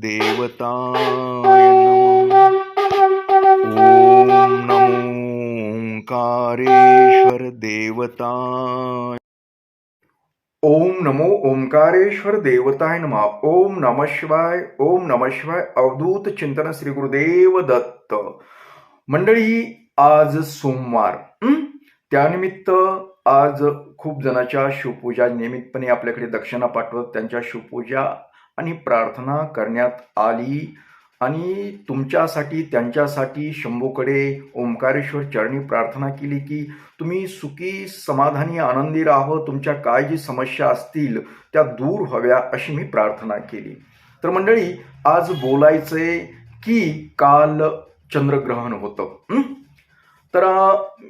देवताय ओम ॐ नमो ओंकारेश्वर देवताय। ओम नमो ओंकारेश्वर देवताय नमः। ओम नम शिवाय ओम नम शिवाय अवधूत चिंतन श्री गुरुदेव दत्त। मंडळी आज सोमवार त्यानिमित्त आज खूप जणाच्या शिवपूजा नियमितपणे आपल्याकडे दक्षिणा पाठवत त्यांच्या शिवपूजा आणि प्रार्थना करण्यात आली. आणि तुमच्यासाठी त्यांच्यासाठी शंभूकडे ओंकारेश्वर चरणी प्रार्थना केली की तुम्ही सुखी समाधानी आनंदी राहो तुमच्या काय जी समस्या असतील त्या दूर व्हाव्या अशी मी प्रार्थना केली. तर मंडळी आज बोलायचे की काल चंद्रग्रहण होतं. तर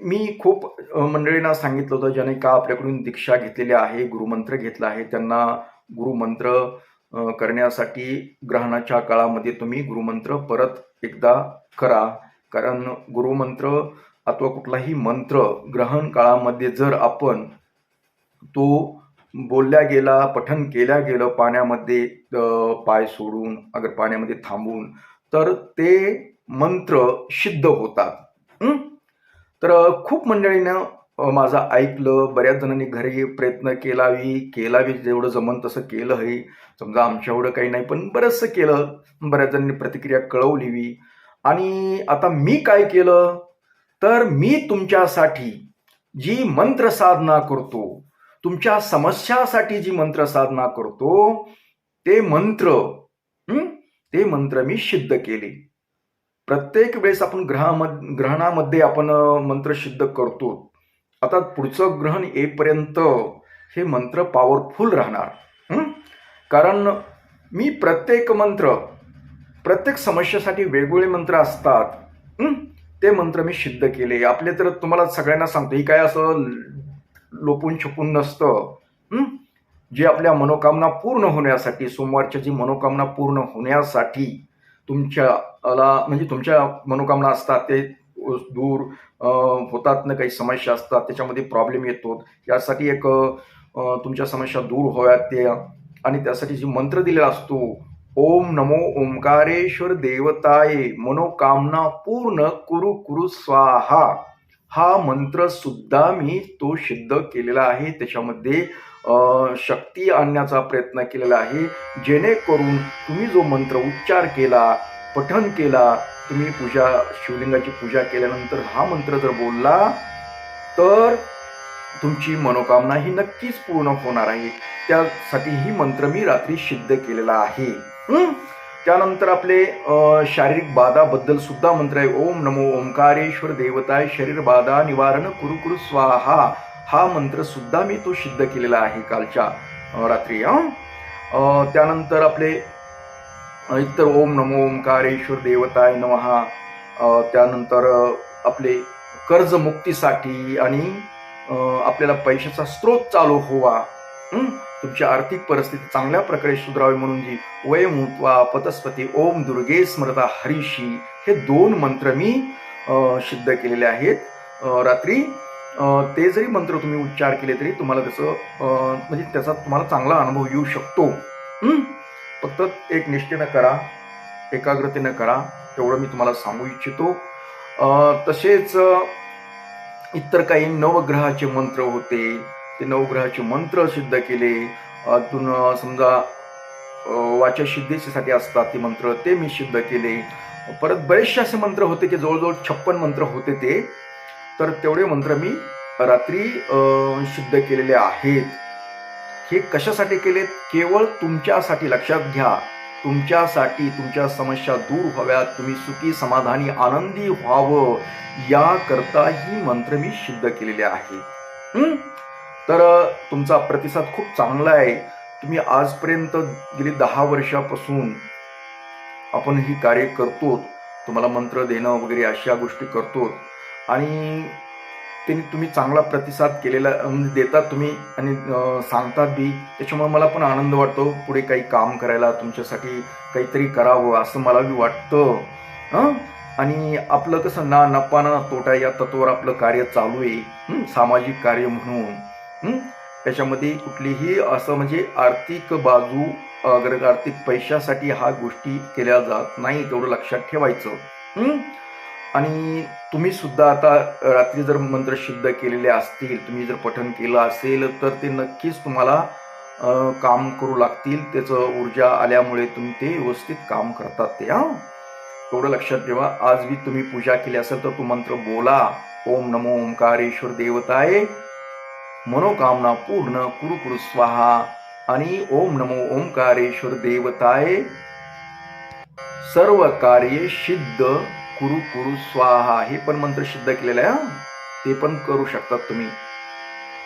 मी खूप मंडळींना सांगितलं होतं ज्याने का आपल्याकडून दीक्षा घेतलेली आहे गुरुमंत्र घेतला आहे त्यांना गुरुमंत्र करण्यासाठी ग्रहणाच्या काळामध्ये तुम्ही गुरुमंत्र परत एकदा करा. कारण गुरुमंत्र अथवा कुठलाही मंत्र ग्रहण काळामध्ये जर आपण तो बोलल्या गेला पठन केल्या गेलं पाण्यामध्ये पाय सोडून अगर पाण्यामध्ये थांबून तर ते मंत्र सिद्ध होतात. तर खूप मंडळीनं माझं ऐकलं बऱ्याच जणांनी घरी प्रयत्न केलावी केलावी जेवढं जमन तसं केलं आहे समजा आमच्या एवढं काही नाही पण बरंचसं केलं. बऱ्याच जणांनी प्रतिक्रिया कळवलीवी. आणि आता मी काय केलं? तर मी तुमच्यासाठी जी मंत्र साधना करतो तुमच्या समस्यासाठी जी मंत्र साधना करतो ते मंत्र ते मंत्र मी सिद्ध केले. प्रत्येक वेळेस आपण ग्रहामध्ये ग्रहणामध्ये आपण मंत्र सिद्ध करतो. आता पुढचं ग्रहण येईपर्यंत हे मंत्र पॉवरफुल राहणार. कारण मी प्रत्येक मंत्र प्रत्येक समस्येसाठी वेगवेगळे मंत्र असतात. ते मंत्र मी सिद्ध केले. आपले तर तुम्हाला सगळ्यांना सांगतो ही काय असं लोपून छपून नसतं. जे आपल्या मनोकामना पूर्ण होण्यासाठी सोमवारच्या जी मनोकामना पूर्ण होण्यासाठी तुमच्याला म्हणजे तुमच्या मनोकामना असतात ते दूर होतात ना काही समस्या असतात त्याच्यामध्ये प्रॉब्लेम येतो. यासाठी एक तुमच्या समस्या दूर व्हाव्यात ते. आणि त्यासाठी जी मंत्र दिलेला असतो ओम नमो ओंकारेश्वर देवताये मनोकामना पूर्ण कुरु कुरु स्वाहा. हा मंत्र सुद्धा मी तो सिद्ध केलेला आहे. त्याच्यामध्ये शक्ती आणण्याचा प्रयत्न केलेला आहे. जेणेकरून तुम्ही जो मंत्र उच्चार केला पठन केला तुम्ही पूजा शिवलिंगाची पूजा केल्यानंतर हा मंत्र जर बोलला तर तुमची मनोकामना ही नक्कीच पूर्ण होणार आहे. त्यासाठी ही मंत्र मी रात्री सिद्ध केलेला आहे. त्यानंतर आपले शारीरिक बाधाबद्दल सुद्धा मंत्र आहे. ओम नमो ओंकारेश्वर देवताय शरीर बाधा निवारण कुरु कुरु स्वाहा. हा मंत्र सुद्धा मी तो सिद्ध केलेला आहे कालच्या रात्री त्यानंतर आपले इतर ओम नमो ओंकारेश्वर देवताय नमहा. त्यानंतर आपले कर्जमुक्तीसाठी आणि आपल्याला पैशाचा स्रोत चालू व्हावा. तुमची आर्थिक परिस्थिती चांगल्या प्रकारे सुधारावी म्हणून जी वयमुत्वा पतस्पती ओम दुर्गे स्मृता हरिशी हे दोन मंत्र मी सिद्ध केलेले आहेत. रात्री ते जरी मंत्र तुम्ही उच्चार केले तरी तुम्हाला त्याचं म्हणजे त्याचा तुम्हाला चांगला अनुभव येऊ शकतो. फक्त एक निष्ठेनं करा एकाग्रतेनं करा तेवढं मी तुम्हाला सांगू इच्छितो. तसेच इतर काही नवग्रहाचे मंत्र होते. ते नवग्रहाचे मंत्र सिद्ध केले. अजून समजा अ, वाचसिद्धीसाठी असतात ते मंत्र ते मी सिद्ध केले. परत बरेचसे असे मंत्र होते की जवळजवळ छप्पन मंत्र होते ते. तर तेवढे मंत्र मी रात्री सिद्ध केलेले आहेत. हे कशासाठी केलेत? केवळ तुमच्यासाठी. लक्षात घ्या. तुमच्यासाठी तुमच्या समस्या दूर व्हाव्यात. तुम्ही सुखी समाधानी आनंदी व्हावं. याकरता ही मंत्र मी सिद्ध केलेले आहे. तर तुमचा प्रतिसाद खूप चांगला आहे. तुम्ही आजपर्यंत गेली दहा वर्षापासून आपण ही कार्य करतो तुम्हाला मंत्र देणं वगैरे अशा गोष्टी करतो आणि त्यांनी तुम्ही चांगला प्रतिसाद केलेला म्हणजे देतात तुम्ही आणि सांगतात बी. त्याच्यामुळे मला पण आनंद वाटतो पुढे काही काम करायला तुमच्यासाठी काहीतरी करावं असं मला बी वाटतं. हं? आणि आपलं कसं ना नफा ना तोटा या तत्वावर आपलं कार्य चालू आहे. सामाजिक कार्य म्हणून. त्याच्यामध्ये कुठलीही असं म्हणजे आर्थिक बाजू अगर आर्थिक पैशासाठी हा गोष्टी केल्या जात नाही तेवढं लक्षात ठेवायचं. आणि तुम्ही सुद्धा आता रात्री जर मंत्र सिद्ध केलेले असतील तुम्ही जर पठन केलं असेल तर ते नक्कीच तुम्हाला काम करू लागतील. त्याचं ऊर्जा आल्यामुळे तुम्ही ते व्यवस्थित काम करतात ते हा? एवढं लक्षात ठेवा. आज बी तुम्ही पूजा केली असेल तर तो मंत्र बोला. ओम नमो ओंकारेश्वर देवताय. मनोकामना पूर्ण कुरु कुरु स्वाहा. आणि ओम नमो ओंकारेश्वर देवताय. सर्व कार्ये सिद्ध. कुरु कुरु स्वाहा हे पण मंत्र सिद्ध केलेलं आहे ते पण करू शकतात तुम्ही.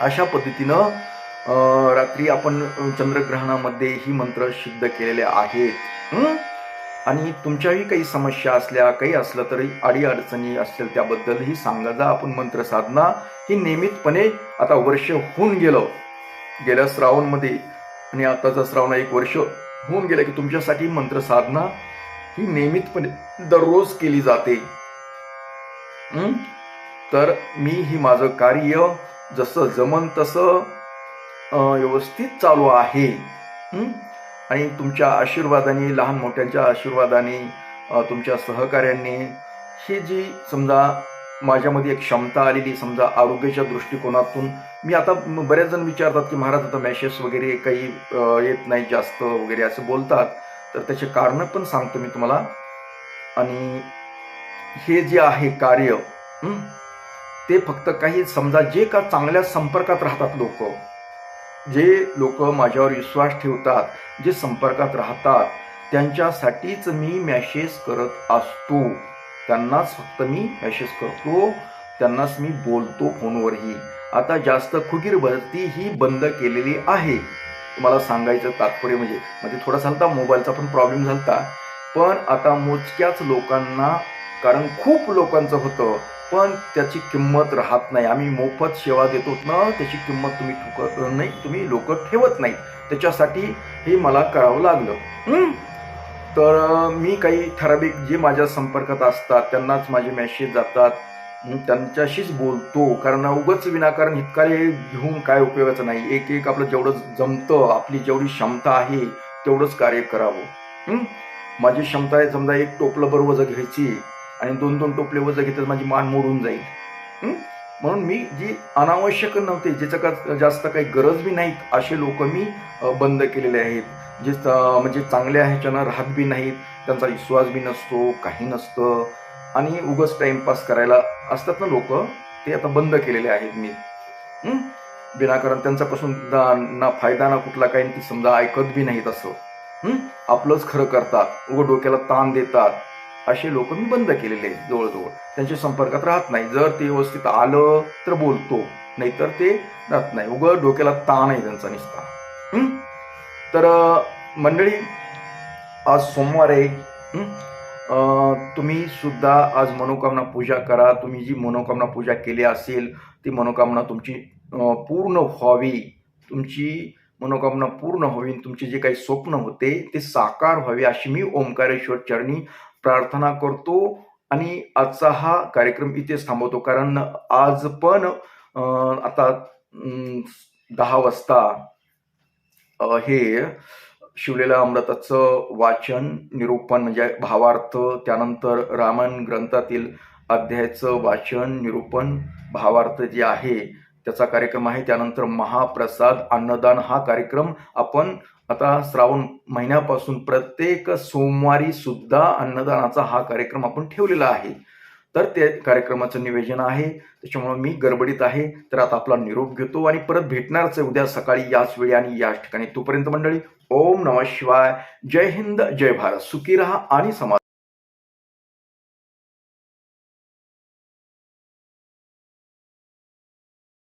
अशा पद्धतीनं रात्री आपण चंद्रग्रहणामध्ये ही मंत्र सिद्ध केलेले आहेत आणि तुमच्याही काही समस्या असल्या काही असलं तरी अडी अडचणी असतील त्याबद्दलही सांगा. जा आपण मंत्र साधना ही नियमितपणे आता वर्ष होऊन गेलं. गेल्या श्रावणमध्ये आणि आताचा श्रावण एक वर्ष होऊन गेलं की तुमच्यासाठी मंत्र साधना ही नियमितपणे दररोज केली जाते. तर मी ही माझं कार्य जसं जमन तसं व्यवस्थित चालू आहे. आणि तुमच्या आशीर्वादाने लहान मोठ्यांच्या आशीर्वादाने तुमच्या सहकार्याने ही जी समजा माझ्यामध्ये एक क्षमता आलेली समजा आरोग्याच्या दृष्टिकोनातून मी आता बऱ्याच जण विचारतात की महाराज आता मॅशेस वगैरे काही येत नाही जास्त वगैरे असं बोलतात. तर त्याचे कारण पण सांगतो मी तुम्हाला. आणि हे जे आहे कार्य ते फक्त काही समजा जे का चांगल्या संपर्कात राहतात लोक जे लोक माझ्यावर विश्वास ठेवतात जे संपर्कात राहतात त्यांच्यासाठीच मी मॅसेज करत असतो. त्यांनाच फक्त मी मॅसेज करतो त्यांनाच मी बोलतो फोनवरही. आता जास्त खुगीर भरती ही बंद केलेली आहे. तुम्हाला सांगायचं तात्पर्य म्हणजे म्हणजे थोडा झालता मोबाईलचा पण प्रॉब्लेम झालता पण आता मोजक्याच लोकांना कारण खूप लोकांचं होतं पण त्याची किंमत राहत नाही. आम्ही मोफत सेवा देतो ना त्याची किंमत तुम्ही ठुकत नाही तुम्ही लोक ठेवत नाही त्याच्यासाठी हे मला करावं लागलं. तर मी काही ठराविक जे माझ्या संपर्कात असतात त्यांनाच माझे मेसेज जातात. त्यांच्याशीच बोलतो. कारण उगच विनाकारण हितकार्य घेऊन काय उपयोगाचं नाही. एक एक आपलं जेवढं जमतं आपली जेवढी क्षमता आहे तेवढंच कार्य करावं. माझी क्षमता आहे समजा एक टोपलं बरं वजं घ्यायची आणि दोन दोन टोपले वजं घेतलं माझी मान मोडून जाईल. म्हणून मी जी अनावश्यक नव्हते ज्याचं का जास्त काही गरज बी नाहीत असे लोक मी बंद केलेले आहेत. जे म्हणजे चांगल्या ह्याच्यानं राहत बी नाहीत त्यांचा विश्वास बी नसतो काही नसतं. आणि उगच टाइमपास करायला असतात ना लोक ते आता बंद केलेले आहेत मी. विनाकारण त्यांच्यापासून ना फायदा ना कुठला काही ती समजा ऐकत बी नाहीत असं. आपलंच खरं करतात उघड डोक्याला ताण देतात. असे लोक मी बंद केलेले आहेत जवळजवळ. त्यांच्या संपर्कात राहत नाही. जर ते व्यवस्थित आलं तर बोलतो नाहीतर ते राहत नाही. उघड डोक्याला ताण आहे त्यांचा निसता. तर मंडळी आज सोमवार आहे. तुम्ही सुद्धा आज मनोकामना पूजा करा. तुम्ही जी मनोकामना पूजा केली असेल ती मनोकामना तुमची पूर्ण व्हावी. तुमची मनोकामना पूर्ण व्हावी. तुमचे जे काही स्वप्न होते ते साकार व्हावे अशी मी ओंकारेश्वर चरणी प्रार्थना करतो. आणि आजचा हा कार्यक्रम इथेच थांबवतो. कारण आज पण आता दहा वाजता हे शिवलेल्या अमृताचं वाचन निरूपण म्हणजे भावार्थ त्यानंतर रामायण ग्रंथातील अध्यायाचं वाचन निरूपण भावार्थ जे आहे त्याचा कार्यक्रम आहे. त्यानंतर महाप्रसाद अन्नदान हा कार्यक्रम आपण आता श्रावण महिन्यापासून प्रत्येक सोमवारी सुद्धा अन्नदानाचा हा कार्यक्रम आपण ठेवलेला आहे. तर ते कार्यक्रमाचं नियोजन आहे. त्याच्यामुळे मी गडबडीत आहे. तर आता आपला निरोप घेतो आणि परत भेटणारच आहे उद्या सकाळी याच वेळी आणि याच ठिकाणी. तोपर्यंत मंडळी ओम नमः शिवाय. जय हिंद जय भारत. सुखी रहा आणि समाज